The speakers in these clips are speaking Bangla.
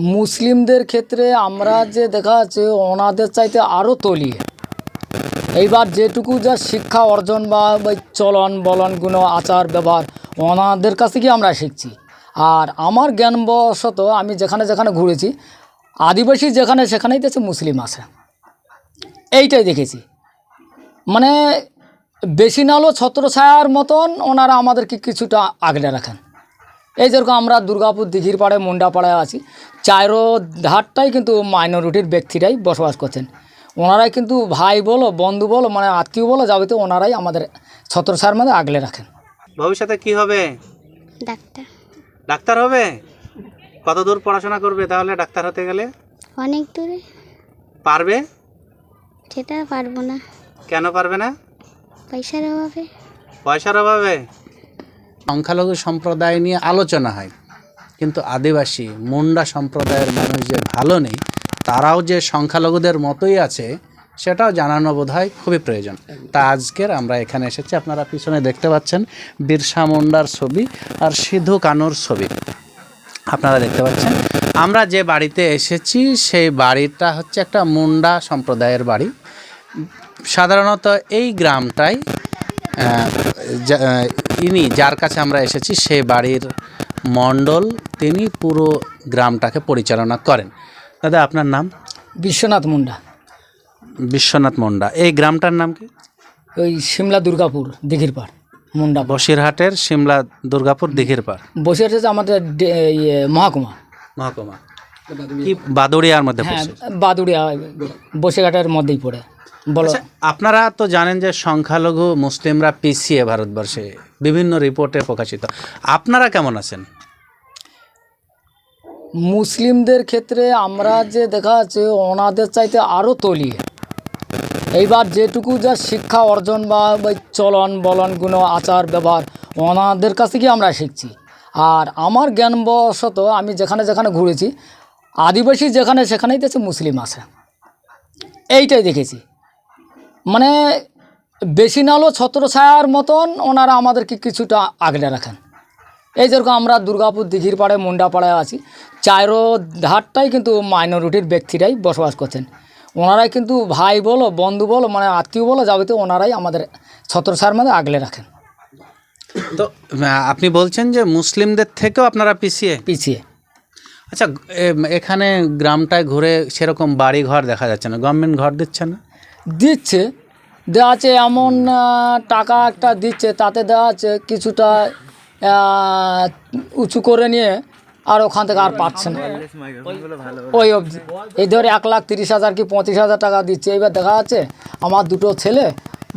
মুসলিমদের ক্ষেত্রে আমরা যে দেখা যাচ্ছে ওনাদের চাইতে আরও তলিয়ে। এইবার যেটুকু যা শিক্ষা অর্জন বা চলন বলন গুণ আচার ব্যবহার ওনাদের কাছ থেকে আমরা শিখছি? আর আমার জ্ঞানবশত আমি যেখানে যেখানে ঘুরেছি, আদিবাসী যেখানে সেখানেই দেখছি মুসলিম আছে। এইটাই দেখেছি। মানে বেশি নালো ছত্রছায়ার মতন ওনারা আমাদেরকে কিছুটা আগলে রাখেন। এই যেরকম আমরা দুর্গাপুর দিঘির পাড়ে মুন্ডা পাড়ায় আছি চারো ধারটাই কিন্তু মাইনরিটির ব্যক্তিরাই বসবাস করছেন। ওনারাই কিন্তু ভাই বলো বন্ধু বলো মানে আত্মীয় বলো যাবতীয় ওনারাই আমাদের ছত্রছায়ার মধ্যে আগলে রাখেন। ভবিষ্যতে কি হবে? ডাক্তার। ডাক্তার হবে? কত দূর পড়াশোনা করবে তাহলে ডাক্তার হতে গেলে? অনেক দূরে। পারবে? সেটা পারব না। কেন পারবে না? পয়সার অভাবে। পয়সার অভাবে? সংখ্যালঘু সম্প্রদায় নিয়ে আলোচনা হয়, কিন্তু আদিবাসী, মুন্ডা সম্প্রদায়ের মানুষ যে ভালো নেই, তারাও যে সংখ্যালঘুদের মতোই আছে, সেটাও জানানো বোধ হয় খুবই প্রয়োজন। তা আজকের আমরা এখানে এসেছি, আপনারা পিছনে দেখতে পাচ্ছেন বিরসা মুন্ডার ছবি আর সিধু কানুর ছবি। আপনারা দেখতে পাচ্ছেন, আমরা যে বাড়িতে এসেছি, সেই বাড়িটা হচ্ছে একটা মুন্ডা সম্প্রদায়ের বাড়ি। সাধারণত এই গ্রামটাই ইনি যার কাছে আমরা এসেছি সে বাড়ির মণ্ডল তিনি পুরো গ্রামটাকে পরিচালনা করেন। দাদা আপনার নাম? বিশ্বনাথ মুন্ডা। বিশ্বনাথ মুন্ডা। এই গ্রামটার নাম কি? ওই সিমলা দুর্গাপুর দিঘির পাড় মুন্ডা। বসিরহাটের সিমলা দুর্গাপুর দিঘির পাড় বসে আছে আমাদের ইয়ে, মহাকুমা। মহকুমা। কি বাদুড়িয়ার মধ্যে হ্যাঁ বাদুড়িয়া বসিরহাটের মধ্যেই পড়ে। বলো। আচ্ছা, আপনারা তো জানেন যে সংখ্যালঘু মুসলিমরা পিছিয়ে ভারতবর্ষে বিভিন্ন রিপোর্টে প্রকাশিত। আপনারা কেমন আছেন? মুসলিমদের ক্ষেত্রে আমরা যে দেখা যাচ্ছে ওনাদের চাইতে আরও তলিয়ে। এইবার যেটুকু যা শিক্ষা অর্জন বা ওই চলন বলন গুণ আচার ব্যবহার ওনাদের কাছ থেকে আমরা শিখছি? আর আমার জ্ঞানবশত আমি যেখানে যেখানে ঘুরেছি আদিবাসী যেখানে সেখানেই দেখছি মুসলিম আছে। এইটাই দেখেছি। মানে বেশি না নালো ছত্রছায়ার মতন ওনারা আমাদেরকে কিছুটা আগলে রাখেন। এই যেরকম আমরা দুর্গাপুর দিঘির পাড়ে মুন্ডা পাড়ায় আছি চারো ধারটাই কিন্তু মাইনরিটির ব্যক্তিরাই বসবাস করছেন। ওনারাই কিন্তু ভাই বলো বন্ধু বলো মানে আত্মীয় বলো যাবতীয় ওনারাই আমাদের ছত্রছায়ার মধ্যে আগলে রাখেন। তো আপনি বলছেন যে মুসলিমদের থেকেও আপনারা পিছিয়ে? পিছিয়ে। আচ্ছা এখানে গ্রামটায় ঘুরে সেরকম বাড়ি ঘর দেখা যাচ্ছে না। গভর্নমেন্ট ঘর দিচ্ছে না? দিচ্ছে। দেওয়া আছে এমন টাকা একটা দিচ্ছে তাতে দেওয়া আছে কিছুটা উঁচু করে নিয়ে আর ওখান থেকে আর পাচ্ছে না। ওই অবধি। এই ধরে এক লাখ তিরিশ হাজার কি পঁচিশ হাজার টাকা দিচ্ছে। এইবার দেখা যাচ্ছে আমার দুটো ছেলে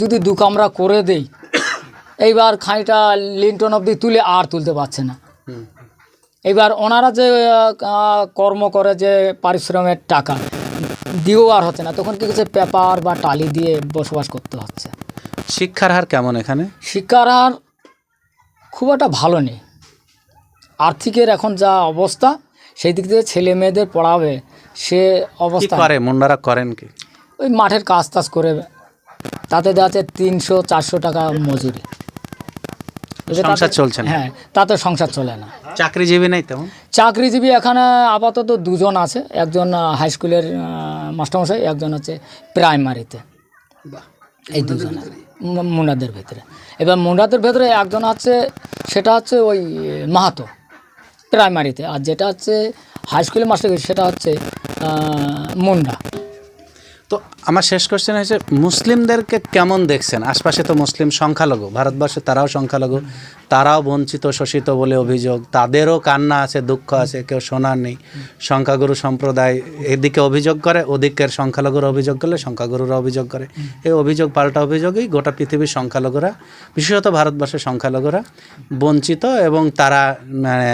যদি দু কামরা করে দেই এইবার খাঁইটা লিন্টন অবধি তুলে আর তুলতে পারছে না। এবার ওনারা যে কর্ম করে যে পারিশ্রমের টাকা দিয়েও আর হচ্ছে না তখন কি হচ্ছে? পেপার বা টালি দিয়ে বসবাস করতে হচ্ছে। শিক্ষার হার কেমন এখানে? শিক্ষার হার খুব একটা ভালো নেই। আর্থিকের এখন যা অবস্থা সেই দিক থেকে ছেলে মেয়েদের পড়াবে সে অবস্থা করে? মুন্ডারা করেন কি? ওই মাঠের কাজ টাজ করে তাতে দেওয়া আছে তিনশো চারশো টাকা মজুরি। সংসার চলছে না। হ্যাঁ তাতে সংসার চলে না। চাকরিজীবী নেই তেমন? চাকরিজীবী এখানে আপাতত দুজন আছে একজন হাই স্কুলের মাস্টারমশাই একজন হচ্ছে প্রাইমারিতে এই দুজন। মুন্ডাদের ভেতরে। এবার মুন্ডাদের ভেতরে একজন হচ্ছে সেটা হচ্ছে ওই মাহাতো প্রাইমারিতে আর যেটা হচ্ছে হাই স্কুলের মাস্টার সেটা হচ্ছে মুন্ডা। তো আমার শেষ কোশ্চেন হয়েছে, মুসলিমদেরকে কেমন দেখছেন? আশপাশে তো মুসলিম সংখ্যালঘু, ভারতবর্ষে তারাও সংখ্যালঘু, তারাও বঞ্চিত, শোষিত বলে অভিযোগ, তাদেরও কান্না আছে, দুঃখ আছে, কেউ শোনার নেই। সংখ্যাগুরু সম্প্রদায় এদিকে অভিযোগ করে, ওদিকের সংখ্যালঘুর অভিযোগ করলে সংখ্যাগুরুরা অভিযোগ করে। এই অভিযোগ, পাল্টা অভিযোগেই গোটা পৃথিবীর সংখ্যালঘুরা, বিশেষত ভারতবর্ষের সংখ্যালঘুরা বঞ্চিত এবং তারা মানে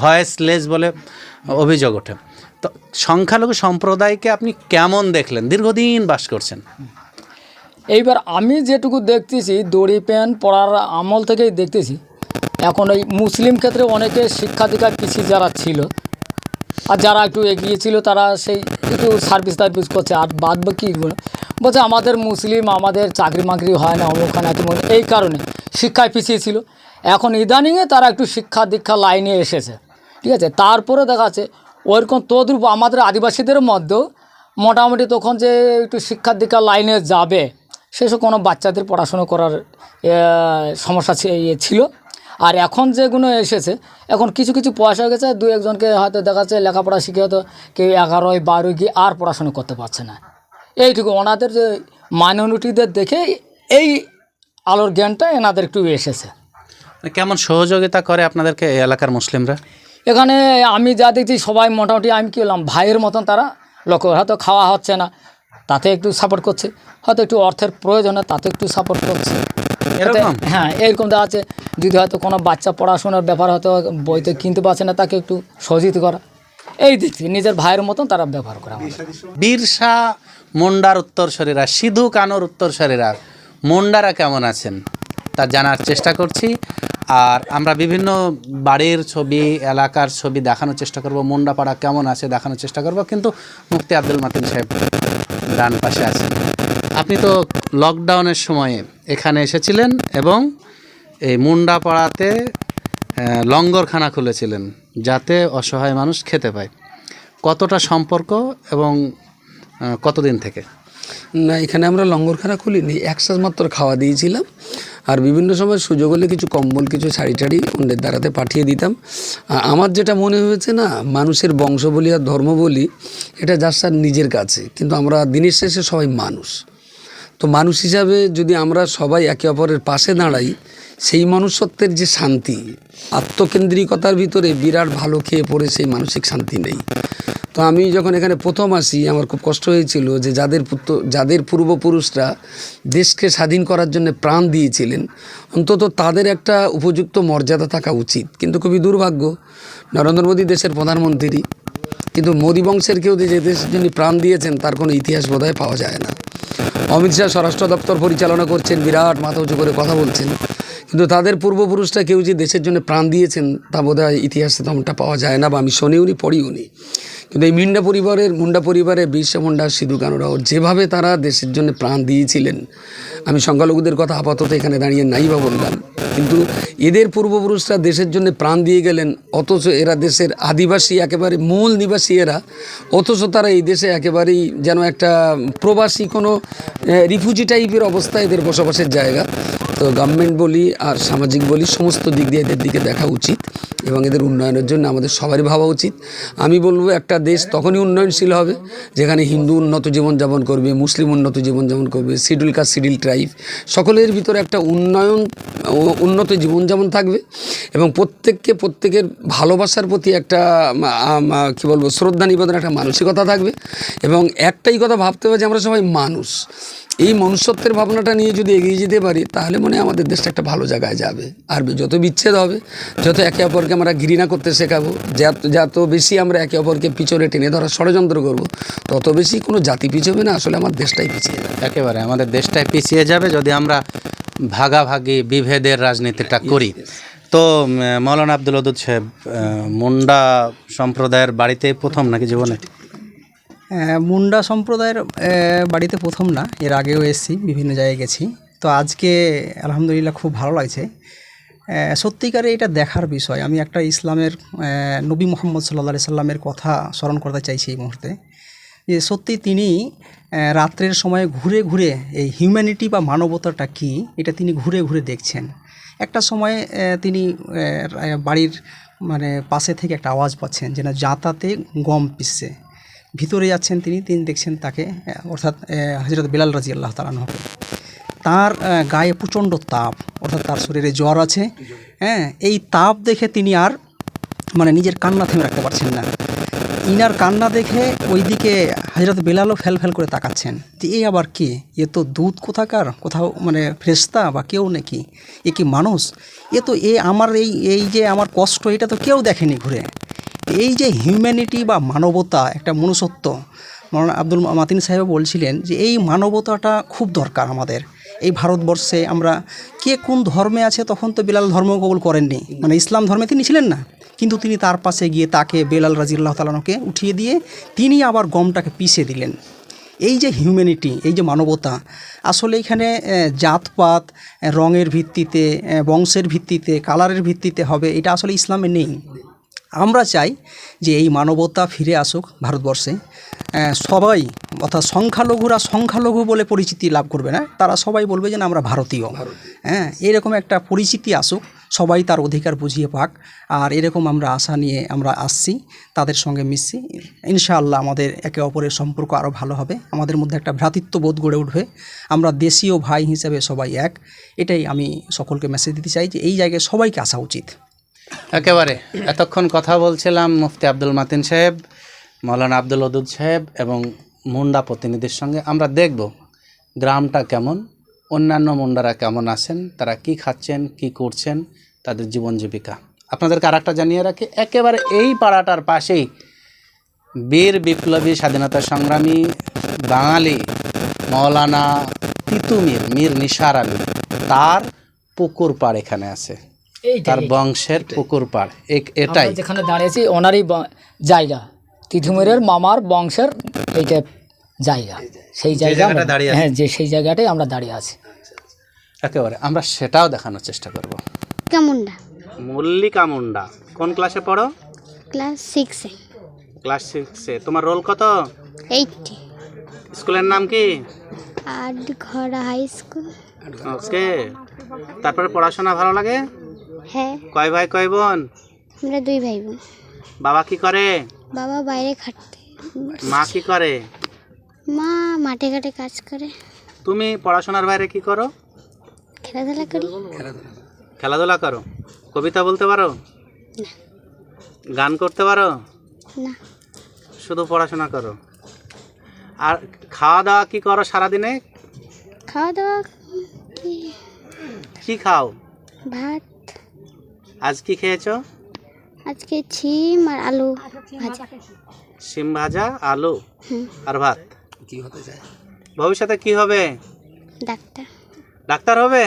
ভয়েসলেস বলে অভিযোগ ওঠে। তো সংখ্যালঘু সম্প্রদায়কে আপনি কেমন দেখলেন? দীর্ঘদিন বাস করছেন। এইবার আমি যেটুকু দেখতেছি, দড়ি, প্যান্ট পড়ার আমল থেকেই দেখতেছি, এখন ওই মুসলিম ক্ষেত্রে অনেকে শিক্ষা দীক্ষায় পিছিয়ে যারা ছিল, আর যারা একটু এগিয়ে ছিল, তারা সেই একটু সার্ভিস টার্ভিস করছে, আর বাদ বাকিগুলো বলছে আমাদের মুসলিম আমাদের চাকরি মাকরি হয় না অমুখানে তেমন এই কারণে শিক্ষায় পিছিয়ে ছিল। এখন ইদানিংয়ে তারা একটু শিক্ষা দীক্ষা লাইনে এসেছে, ঠিক আছে? তারপরে দেখা যাচ্ছে ওইরকম তদ্রূপ আমাদের আদিবাসীদের মধ্যেও মোটামুটি তখন যে একটু শিক্ষার দীক্ষার লাইনে যাবে সেসব কোনো বাচ্চাদের পড়াশুনো করার সমস্যা ইয়ে ছিল। আর এখন যেগুলো এসেছে, এখন কিছু কিছু পয়সা হয়ে গেছে, দু একজনকে হয়তো দেখা যাচ্ছে লেখাপড়া শিখে হয়তো কেউ এগারোয় বারোয় গিয়ে আর পড়াশুনো করতে পারছে না। এইটুকু ওনাদের যে মাইনরিটিদের দেখে এই আলোর জ্ঞানটা এনাদের একটু এসেছে। কেমন সহযোগিতা করে আপনাদেরকে এলাকার মুসলিমরা? এখানে আমি যা দেখছি সবাই মোটামুটি আমি কী বললাম ভাইয়ের মতন তারা। লক্ষ্য হয়তো খাওয়া হচ্ছে না তাতে একটু সাপোর্ট করছে। হয়তো একটু অর্থের প্রয়োজন তাতে একটু সাপোর্ট করছে। হ্যাঁ এরকম দেখা আছে। যদি হয়তো কোনো বাচ্চা পড়াশোনার ব্যাপার হয়তো বইতে কিনতে পারছে না তাকে একটু সহযোগিতা করা। এই দিক থেকে নিজের ভাইয়ের মতন তারা ব্যবহার করা। বীরসা মুন্ডার উত্তরসরীরা সিধু কানোর উত্তরসরীরা মুন্ডারা কেমন আছেন? তা জানার চেষ্টা করছি। আর আমরা বিভিন্ন বাড়ির ছবি, এলাকার ছবি দেখানোর চেষ্টা করব। মুন্ডাপাড়া কেমন আছে দেখানোর চেষ্টা করব। কিন্তু মুফতি আব্দুল মাতিন সাহেব ডান পাশে আছেন। আপনি তো লকডাউনের সময়ে এখানে এসেছিলেন এবং এই মুন্ডাপাড়াতে লঙ্গরখানা খুলেছিলেন যাতে অসহায় মানুষ খেতে পায়। কতটা সম্পর্ক এবং কতদিন থেকে? না, এখানে আমরা লঙ্গরখানা খুলিনি। একসাথ মাত্র খাওয়া দিয়েছিলাম। আর বিভিন্ন সময় সুযোগ হলে কিছু কম্বল, কিছু শাড়ি টাড়ি অন্যের দ্বারাতে পাঠিয়ে দিতাম। আমার যেটা মনে হয়েছে না, মানুষের বংশ বলি আর ধর্ম বলি এটা যার সার নিজের কাছে। কিন্তু আমরা দিনের শেষে সবাই মানুষ। তো মানুষ হিসাবে যদি আমরা সবাই একে অপরের পাশে দাঁড়াই সেই মনুষ্যত্বের যে শান্তি, আত্মকেন্দ্রিকতার ভিতরে বিরাট ভালো খেয়ে পড়ে সেই মানসিক শান্তি নেই। তো আমি যখন এখানে প্রথম আসি, আমার খুব কষ্ট হয়েছিল যে যাদের পুত্র, যাদের পূর্বপুরুষরা দেশকে স্বাধীন করার জন্য প্রাণ দিয়েছিলেন, অন্তত তাদের একটা উপযুক্ত মর্যাদা থাকা উচিত। কিন্তু খুবই দুর্ভাগ্য, নরেন্দ্র মোদী দেশের প্রধানমন্ত্রী, কিন্তু মোদী বংশের কেউ যে দেশের জন্য প্রাণ দিয়েছেন, তার কোনো ইতিহাস বোধহয় পাওয়া যায় না। অমিত শাহ স্বরাষ্ট্র দপ্তর পরিচালনা করছেন, বিরাট মাথা উঁচু করে কথা বলছেন। কিন্তু তাদের পূর্বপুরুষরা কেউ যে দেশের জন্য প্রাণ দিয়েছেন তা বোধ হয় ইতিহাসে তেমনটা পাওয়া যায় না বা আমি শুনিও নি পড়িও নি কিন্তু এই মিন্ডা পরিবারের, মুন্ডা পরিবারের বিরসা মুন্ডা, সিধু কানুরাও যেভাবে তারা দেশের জন্য প্রাণ দিয়েছিলেন, আমি সংখ্যালঘুদের কথা আপাতত এখানে দাঁড়িয়ে নাই বা বললাম। কিন্তু এদের পূর্বপুরুষরা দেশের জন্য প্রাণ দিয়ে গেলেন, অথচ এরা দেশের আদিবাসী, একেবারে মূল নিবাসী এরা, অথচ তারা এই দেশে একেবারেই যেন একটা প্রবাসী কোনো রিফিউজি টাইপের অবস্থা এদের বসবাসের জায়গা। তো গভর্নমেন্ট বলি আর সামাজিক বলি, সমস্ত দিক দিয়ে এদের দিকে দেখা উচিত এবং এদের উন্নয়নের জন্য আমাদের সবারই ভাবা উচিত। আমি বলব একটা দেশ তখনই উন্নয়নশীল হবে, যেখানে হিন্দু উন্নত জীবনযাপন করবে, মুসলিম উন্নত জীবনযাপন করবে শিডিউল কাস্ট শিডিউল ট্রাইব, সকলের ভিতরে একটা উন্নয়ন উন্নত জীবনযাপন থাকবে এবং প্রত্যেককে প্রত্যেকের ভালোবাসার প্রতি একটা কী বলব, শ্রদ্ধা নিবেদন, একটা মানসিকতা থাকবে এবং একটাই কথা ভাবতে হবে যে আমরা সবাই মানুষ। এই মনুষ্যত্বের ভাবনাটা নিয়ে যদি এগিয়ে যেতে পারি তাহলে মনে হয় আমাদের দেশটা একটা ভালো জায়গায় যাবে। আর যত বিচ্ছেদ হবে যত একে অপরকে আমরা ঘৃণা করতে শেখাবো যত যত বেশি আমরা একে অপরকে পিছনে টেনে ধরার ষড়যন্ত্র করব তত বেশি কোনো জাতি পিছবে না আসলে আমার দেশটাই পিছিয়ে যাবে। একেবারে আমাদের দেশটাই পিছিয়ে যাবে যদি আমরা ভাগাভাগি বিভেদের রাজনীতিটা করি। তো মৌলানা আব্দুল সাহেব মুন্ডা সম্প্রদায়ের বাড়িতে প্রথম নাকি জীবনে? মুন্ডা সম্প্রদায়ের বাড়িতে প্রথম না, এর আগেও এসেছি, বিভিন্ন জায়গায় গেছি। তো আজকে আলহামদুলিল্লাহ খুব ভালো লাগছে। সত্যিকারে এটা দেখার বিষয়। আমি একটা ইসলামের নবী মোহাম্মদ সাল্লা সাল্লামের কথা স্মরণ করতে চাইছি এই মুহূর্তে। যে সত্যি তিনি রাত্রের সময় ঘুরে ঘুরে এই হিউম্যানিটি বা মানবতাটা কি, এটা তিনি ঘুরে ঘুরে দেখছেন। একটা সময়ে তিনি বাড়ির মানে পাশে থেকে একটা আওয়াজ পাচ্ছেন যেন যাতাতে গম পিসছে। ভিতরে যাচ্ছেন তিনি তিনি দেখছেন তাকে অর্থাৎ হজরত বিলাল রাজি আল্লাহ তালানহকে তার গায়ে প্রচণ্ড তাপ, অর্থাৎ তার শরীরে জ্বর আছে। হ্যাঁ এই তাপ দেখে তিনি আর মানে নিজের কান্না থেমে রাখতে পারছেন না। ইনার কান্না দেখে ওইদিকে হজরত বেলালও ফেল ফেল করে তাকাচ্ছেন। যে এই আবার কি? এ তো দুধ কোথাকার? কোথাও মানে ফ্রেস্তা বা কেউ নাকি? এ কি মানুষ? এ তো এ আমার এই এই যে আমার কষ্ট, এটা তো কেউ দেখেনি ঘুরে। এই যে হিউম্যানিটি বা মানবতা একটা মনুষ্যত্ব, মৌলানা আব্দুল মাতিন সাহেব বলছিলেন যে এই মানবতাটা খুব দরকার আমাদের। এই ভারতবর্ষে আমরা কে কোন ধর্মে আছে তখন তো বেলাল ধর্ম কবুল করেননি। মানে ইসলাম ধর্মে তিনি ছিলেন না। কিন্তু তিনি তার পাশে গিয়ে তাকে বেলাল রাজিল্লাহ তালানোকে উঠিয়ে দিয়ে তিনি আবার গমটাকে পিষে দিলেন। এই যে হিউম্যানিটি এই যে মানবতা, আসলে এখানে জাতপাত রঙের ভিত্তিতে বংশের ভিত্তিতে কালারের ভিত্তিতে হবে, এটা আসলে ইসলামে নেই। আমরা চাই যে এই মানবতা ফিরে আসুক ভারতবর্ষে। সবাই অর্থাৎ সংখ্যালঘুরা সংখ্যালঘু বলে পরিচিতি লাভ করবে না তারা সবাই বলবে যে না আমরা ভারতীয়। হ্যাঁ এরকম একটা পরিচিতি আসুক সবাই তার অধিকার বুঝিয়ে পাক আর এরকম আমরা আশা নিয়ে আমরা আসছি তাদের সঙ্গে মিশছি। ইনশাআল্লাহ আমাদের একে অপরের সম্পর্ক আরও ভালো হবে আমাদের মধ্যে একটা ভ্রাতৃত্ববোধ গড়ে উঠবে। আমরা দেশীয় ভাই হিসেবে সবাই এক এটাই আমি সকলকে মেসেজ দিতে চাই যে এই জায়গায় সবাইকে আসা উচিত। একেবারে। এতক্ষণ কথা বলছিলাম মুফতি আব্দুল মাতিন সাহেব, মৌলানা আব্দুল ওদুদ সাহেব এবং মুন্ডা প্রতিনিধির সঙ্গে। আমরা দেখব গ্রামটা কেমন, অন্যান্য মুন্ডারা কেমন আছেন, তারা কি খাচ্ছেন, কি করছেন, তাদের জীবন জীবিকা। আপনাদেরকে আর জানিয়ে রাখি, একেবারে এই পাড়াটার পাশেই বীর বিপ্লবী স্বাধীনতা সংগ্রামী বাঙালি মৌলানা তিতুমির, মীর নিসার আলী, তার পুকুর পাড় এখানে আছে। তার বংশের পুকুর পাড়। এক- এটাই। যেখানে দাঁড়িয়েছি ওনারই জায়গা। তিথুমেরের মামার বংশের এইটা জায়গা। সেই জায়গা জায়গাটা দাঁড়িয়ে হ্যাঁ যে সেই জায়গাটাই আমরা দাঁড়িয়ে আছি। একেবারে। আমরা সেটাও দেখানোর চেষ্টা করব। কেমনটা মল্লিকা মুন্ডা কোন ক্লাসে পড়ো? ক্লাস সিক্সে ক্লাস সিক্সে তোমার রোল কত? এইটটি স্কুলের নাম কি? আট ঘর হাই স্কুল। ওকে। তারপরে পড়াশোনা ভালো লাগে? হ্যাঁ। কয় ভাই কয় বোন? আমরা দুই ভাই বোন। বাবা কি করে? বাবা বাইরে খাটতে মা কি করে? মা মাঠে ঘাটে কাজ করে। তুমি পড়াশোনার বাইরে কি করো? খেলাধুলা করি। খেলাধুলা করো। কবিতা বলতে পারো? গান করতে পারো? না। শুধু পড়াশোনা করো। আর খাওয়া দাওয়া কি করো সারাদিনে? খাওয়া দাওয়া কি? কি খাও? ভাত। আজ কি খেয়েছো? আজকে ছিম আর আলু ভাজা। শিম ভাজা আলু আর ভাত। কি হতে চায়? ভবিষ্যতে কি হবে? ডাক্তার। ডাক্তার হবে?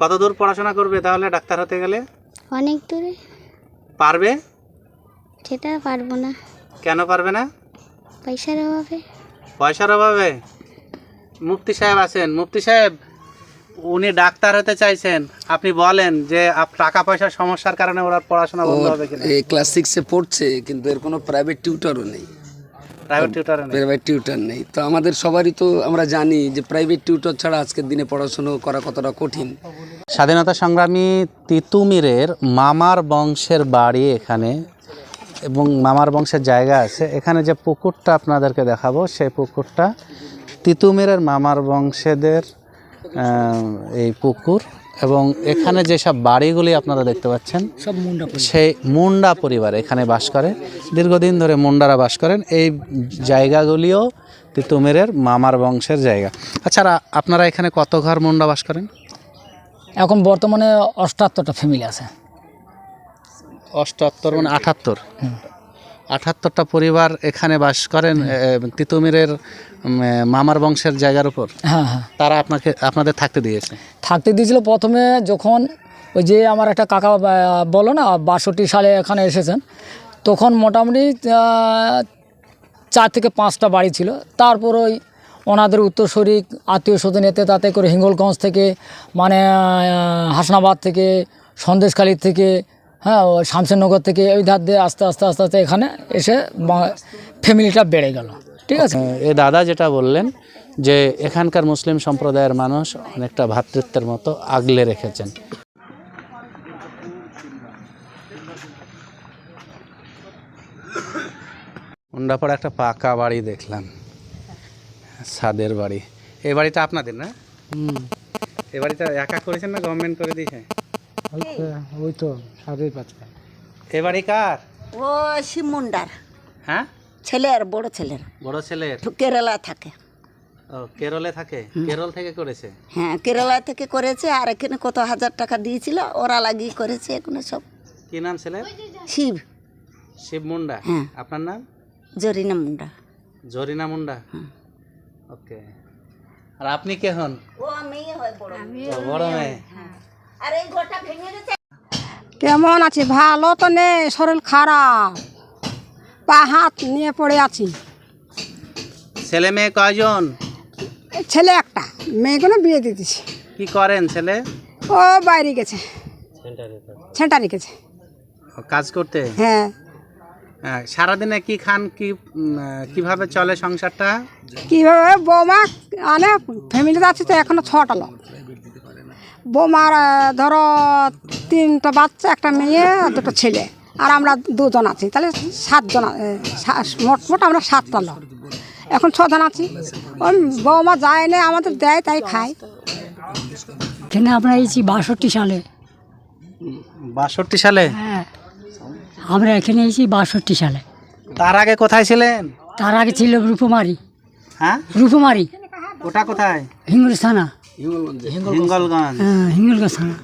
কত দূর পড়াশোনা করবে তাহলে ডাক্তার হতে গেলে? অনেক দূরে। পারবে? সেটা পারব না। কেন পারবে না? পয়সার অভাবে। পয়সার অভাবে? মুফতি সাহেব আছেন। মুফতি সাহেব উনি ডাক্তার হতে চাইছেন আপনি বলেন যে আপ- টাকা পয়সার সমস্যার কারণে ওরা পড়াশোনা বন্ধ হবে কিনা? এই ক্লাস সিক্সে পড়ছে কিন্তু এর কোনো প্রাইভেট টিউটরও নেই। প্রাইভেট টিউটারে প্রাইভেট টিউটর নেই। তো আমাদের সবারই তো আমরা জানি যে প্রাইভেট টিউটর ছাড়া আজকের দিনে পড়াশুনো করা কতটা কঠিন। স্বাধীনতা সংগ্রামী তিতুমিরের মামার বংশের বাড়ি এখানে এবং মামার বংশের জায়গা আছে। এখানে যে পুকুরটা আপনাদেরকে দেখাবো সেই পুকুরটা তিতুমিরের মামার বংশেদের এই পুকুর এবং এখানে যেসব বাড়িগুলি আপনারা দেখতে পাচ্ছেন সব মুন্ডা সেই মুন্ডা পরিবার এখানে বাস করে। দীর্ঘদিন ধরে মুন্ডারা বাস করেন। এই জায়গাগুলিও তিতুমিরের মামার বংশের জায়গা। আচ্ছা আপনারা এখানে কত ঘর মুন্ডা বাস করেন? এখন বর্তমানে অষ্টাত্তরটা ফ্যামিলি আছে। অষ্টাত্তর মানে আঠাত্তর আঠাত্তরটা পরিবার এখানে বাস করেন তিতুমিরের মামার বংশের জায়গার উপর। হ্যাঁ হ্যাঁ। তারা আপনাকে আপনাদের থাকতে দিয়েছে। থাকতে দিয়েছিল প্রথমে যখন ওই যে আমার একটা কাকা বলো না বাষট্টি সালে এখানে এসেছেন তখন মোটামুটি চার থেকে পাঁচটা বাড়ি ছিল। তারপর ওই ওনাদের উত্তরসূরি আত্মীয় স্বজন এতে তাতে করে হিঙ্গলগঞ্জ থেকে মানে হাসনাবাদ থেকে সন্দেশখালী থেকে হ্যাঁ ও শামসেরনগর থেকে ওই ধার দিয়ে আস্তে আস্তে আস্তে আস্তে এখানে এসে ফ্যামিলিটা বেড়ে গেল। ঠিক আছে? এ দাদা যেটা বললেন যে এখানকার মুসলিম সম্প্রদায়ের মানুষ অনেকটা ভ্রাতৃত্বের মতো আগলে রেখেছেন। মুন্ডাপাড়া একটা পাকা বাড়ি দেখলাম। সাদের বাড়ি। এই বাড়িটা আপনাদের না? এই বাড়িটা একা করেছেন না গভর্নমেন্ট করে দিয়েছে? ওই তো সাড়ে পাঁচটা। এ বাড়ি কার? ও শিবমুন্ডার হ্যাঁ? ছেলের বড় ছেলের। বড় ছেলের? কেরালা থাকে। ও কেরলে থাকে? কেরল থেকে করেছে? হ্যাঁ কেরালা থেকে করেছে আর এখানে কত হাজার টাকা দিয়েছিল ওরা লাগিয়ে করেছে এখানে সব। কি নাম ছেলের? শিব। শিব মুন্ডা? হ্যাঁ। আপনার নাম? জরিনা মুন্ডা। জরিনা মুন্ডা? ওকে। আর আপনি কে হন? ও মেয়ে হয় বড়। মেয়ে। আর এই গোটা ভেঙে গেছে। কেমন আছে? ভালো তো নেই শরীর খারাপ। পা হাত নিয়ে পড়ে আছি। ছেলে মেয়ে কয়জন? ছেলে একটা মেয়েগুলো বিয়ে দিয়ে দিছি কি করেন ছেলে? ও বাইরে গেছে। সেন্টারে গেছে। কাজ করতে? হ্যাঁ। হ্যাঁ, সারাদিনে কি খান কি কীভাবে চলে সংসারটা? কীভাবে বৌমা আনে ফ্যামিলিতে আছে তো এখনও ছটা লোক। বৌমার ধরো তিনটা বাচ্চা একটা মেয়ে আর দুটো ছেলে। আর আমরা দুজন আছি। তাহলে সাতজন আ- এ, সা- মোট মোট আমরা সাতটা লোক। এখন ছজন আছি। ওই বৌমা যায় না আমাদের দেয় তাই খায়। এখানে আমরা এসেছি বাষট্টি সালে? বাষট্টি সালে? হ্যাঁ। আমরা এখানে এসেছি বাষট্টি সালে। তার আগে কোথায় ছিলেন? তার আগে ছিল রূপমারি। হ্যাঁ? রূপমারি। ওটা কোথায়? হিঙ্গুল থানা হিঙ্গলগঞ্জ হিঙ্গুলগঞ্জ থানা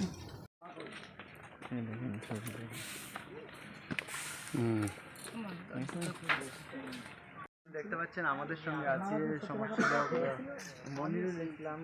দেখতে পাচ্ছেন আমাদের সঙ্গে আছে সমাজসেবক মনিরুল ইসলাম